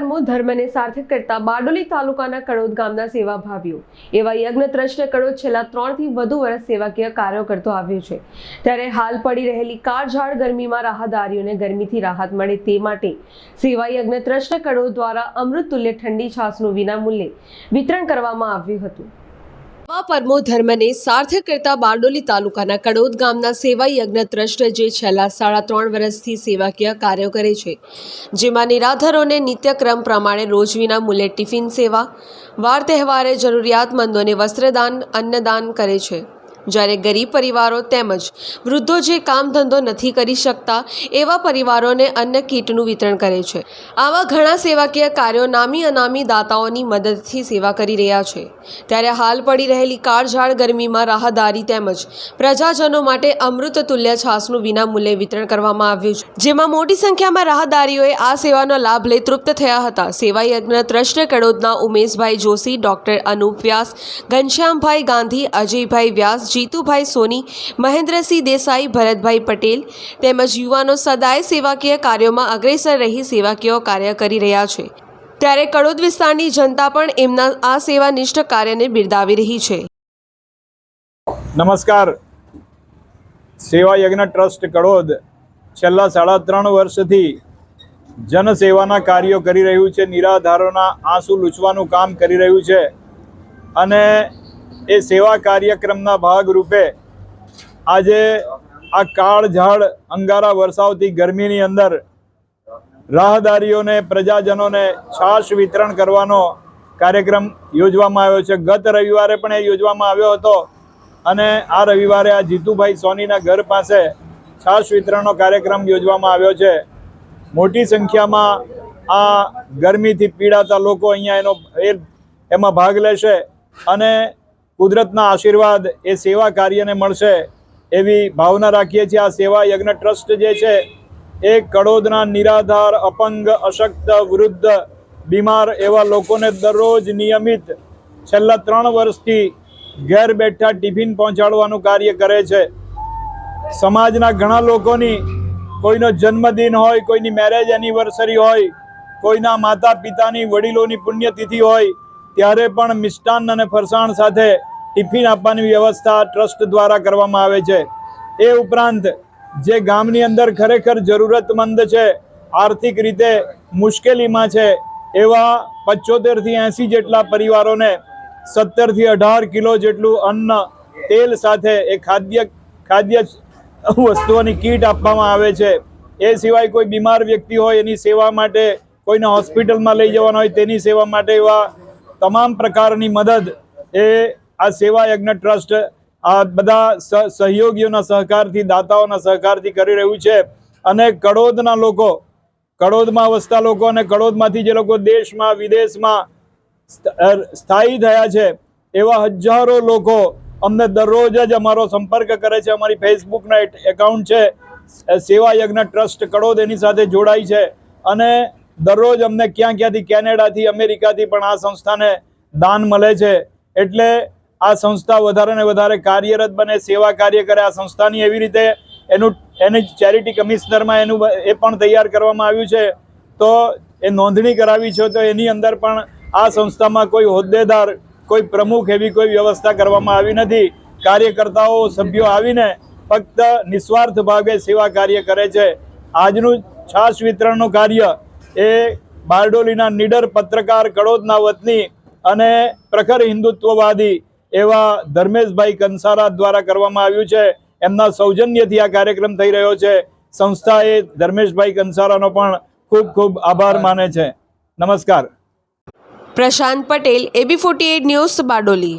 ધર્મને સાર્થક કરતા બારડોલી તાલુકાના કડોદ ગામના સેવાભાવીઓ એવા યજ્ઞ ટ્રસ્ટ કડોદ છેલ્લા ત્રણથી વધુ વર્ષ સેવાકીય કાર્યો કરતો આવ્યો છે. ત્યારે હાલ પડી રહેલી કાળઝાળ ગરમીમાં રાહદારીઓને ગરમીથી રાહત મળે તે માટે સેવા યજ્ઞ ટ્રસ્ટ કડોદ દ્વારા અમૃત ઠંડી છાસનું વિનામૂલ્યે વિતરણ કરવામાં આવ્યું હતું. પરમો ધર્મને સાર્થક કરતા બારડોલી તાલુકાના કડોદ ગામના સેવા યજ્ઞ ટ્રસ્ટ જે છેલ્લા સાડા ત્રણ વર્ષથી સેવાકીય કાર્યો કરે છે, જેમાં નિરાધરોને નિત્યક્રમ પ્રમાણે રોજ વિના મૂલ્યે ટિફિન સેવા, વાર તહેવારે જરૂરિયાતમંદોને વસ્ત્રદાન, અન્નદાન કરે છે. જ્યારે ગરીબ પરિવારો તેમજ વૃદ્ધો જે કામ ધંધો નથી કરી શકતા, એવા પરિવારોને અન્ન કીટનું વિતરણ કરે છે. આવા ઘણા સેવાકીય કાર્યો નામી અનામી દાતાઓની મદદથી સેવા કરી રહ્યા છે. ત્યારે હાલ પડી રહેલી કાળઝાળ ગરમીમાં રાહદારી તેમજ પ્રજાજનો માટે અમૃત તુલ્ય છાસનું વિનામૂલ્યે વિતરણ કરવામાં આવ્યું છે. જેમાં મોટી સંખ્યામાં રાહદારીઓએ આ સેવાનો લાભ લઈ તૃપ્ત થયા હતા. સેવા યજ્ઞ ટ્રસ્ટ કડોદના ઉમેશભાઈ જોશી, ડોક્ટર અનુપ વ્યાસ, ઘનશ્યામભાઈ ગાંધી, અજયભાઈ વ્યાસ જીતુભાઈ સોની, મહેન્દ્રસિંહ દેસાઈ, ભરતભાઈ પટેલ તેમજ યુવાનો સદાય સેવાકીય કાર્યોમાં અગ્રેસર રહી સેવાકીય કાર્ય કરી રહ્યા છે. ત્યારે કડોદ વિસ્તારની જનતા પણ એમના આ સેવાનિષ્ઠ કાર્યને બિરદાવી રહી છે. નમસ્કાર. સેવા યજ્ઞ ટ્રસ્ટ કડોદ છેલ્લા સાડા ત્રણ વર્ષથી જનસેવાના કાર્યો કરી રહ્યું છે, નિરાધારોના આંસુ લૂછવાનું કામ કરી રહ્યું છે અને એ સેવા કાર્યક્રમના ભાગરૂપે આજે આ કાળઝાળ અંગારા વરસાવતી ગરમીની અંદર રાહદારીઓને, પ્રજાજનોને છાશ વિતરણ કરવાનો કાર્યક્રમ યોજવામાં આવ્યો છે. ગત રવિવારે પણ એ યોજવામાં આવ્યો હતો અને આ રવિવારે આ જીતુભાઈ સોનીના ઘર પાસે છાશ વિતરણનો કાર્યક્રમ યોજવામાં આવ્યો છે. મોટી સંખ્યામાં આ ગરમીથી પીડાતા લોકો અહીંયા એનો એમાં ભાગ લેશે અને કુદરતના આશીર્વાદ એ સેવા કાર્યને મળશે એવી ભાવના રાખીએ છીએ. આ સેવા યજ્ઞ ટ્રસ્ટ જે છે, એ કડોદના નિરાધાર, અપંગ, અશક્ત, વૃદ્ધ, બીમાર એવા લોકોને દરરોજ નિયમિત છેલ્લા ત્રણ વર્ષથી ઘેર બેઠા ટિફિન પહોંચાડવાનું કાર્ય કરે છે. સમાજના ઘણા લોકોની કોઈનો જન્મદિન હોય, કોઈની મેરેજ એનિવર્સરી હોય, કોઈના માતા પિતાની વડીલોની પુણ્યતિથિ હોય ત્યારે પણ મિષ્ટાન અને ફરસાણ સાથે ટિફિન આપવાની વ્યવસ્થા ટ્રસ્ટ દ્વારા કરવામાં આવે છે. એ ઉપરાંત જે ગામની અંદર ખરેખર જરૂરતમંદ છે, આર્થિક રીતે મુશ્કેલીમાં છે, એવા પચોતેરથી એંસી જેટલા પરિવારોને સત્તરથી અઢાર કિલો જેટલું અન્ન, તેલ સાથે એ ખાદ્ય ખાદ્ય વસ્તુઓની કીટ આપવામાં આવે છે. એ સિવાય કોઈ બીમાર વ્યક્તિ હોય એની સેવા માટે કોઈને હોસ્પિટલમાં લઈ જવાના હોય તેની સેવા માટે એવા તમામ પ્રકારની મદદ એ આ સેવા યજ્ઞ ટ્રસ્ટ, આ બધા સહયોગીઓના સહકારથી, દાતાઓના સહકારથી કરી રહ્યું છે. અને કડોદના લોકો, કડોદમાં વસતા લોકો અને કડોદમાંથી જે લોકો દેશમાં, વિદેશમાં સ્થ- સ્થાયી થયા છે, એવા હજારો લોકો અમને દરરોજ જ અમારો સંપર્ક કરે છે. અમારી ફેસબુકના એકાઉન્ટ છે. સેવા યજ્ઞ ટ્રસ્ટ કડોદ એની સાથે જોડાય છે. અને દરરોજ અમને ક્યાં ક્યાંથી કેનેડાથી, અમેરિકાથી પણ આ સંસ્થાને દાન મળે છે. એટલે આ સંસ્થા વધારે ને વધારે કાર્યરત બને, સેવા કાર્ય કરે આ સંસ્થાની એવી રીતે એનું, એની ચેરિટી કમિશનરમાં એનું એ પણ તૈયાર કરવામાં આવ્યું છે. તો એ નોંધણી કરાવી છે, તો એની અંદર પણ આ સંસ્થામાં કોઈ હોદ્દેદાર, કોઈ પ્રમુખ એવી કોઈ વ્યવસ્થા કરવામાં આવી નથી. કાર્યકર્તાઓ, સભ્યો આવીને ફક્ત નિસ્વાર્થ ભાવે સેવા કાર્ય કરે છે. આજનું છાશ વિતરણનું કાર્ય એ બારડોલીના નીડર પત્રકાર કડોદના વતની અને પ્રખર હિન્દુત્વવાદી એવા ધર્મેશભાઈ કંસારા દ્વારા કરવામાં આવ્યું છે. એમના સૌજન્યથી આ કાર્યક્રમ થઈ રહ્યો છે. સંસ્થાએ ધર્મેશભાઈ કંસારાનો પણ ખૂબ ખૂબ આભાર માને છે. નમસ્કાર. Prashant Patel AB forty news Bardoli.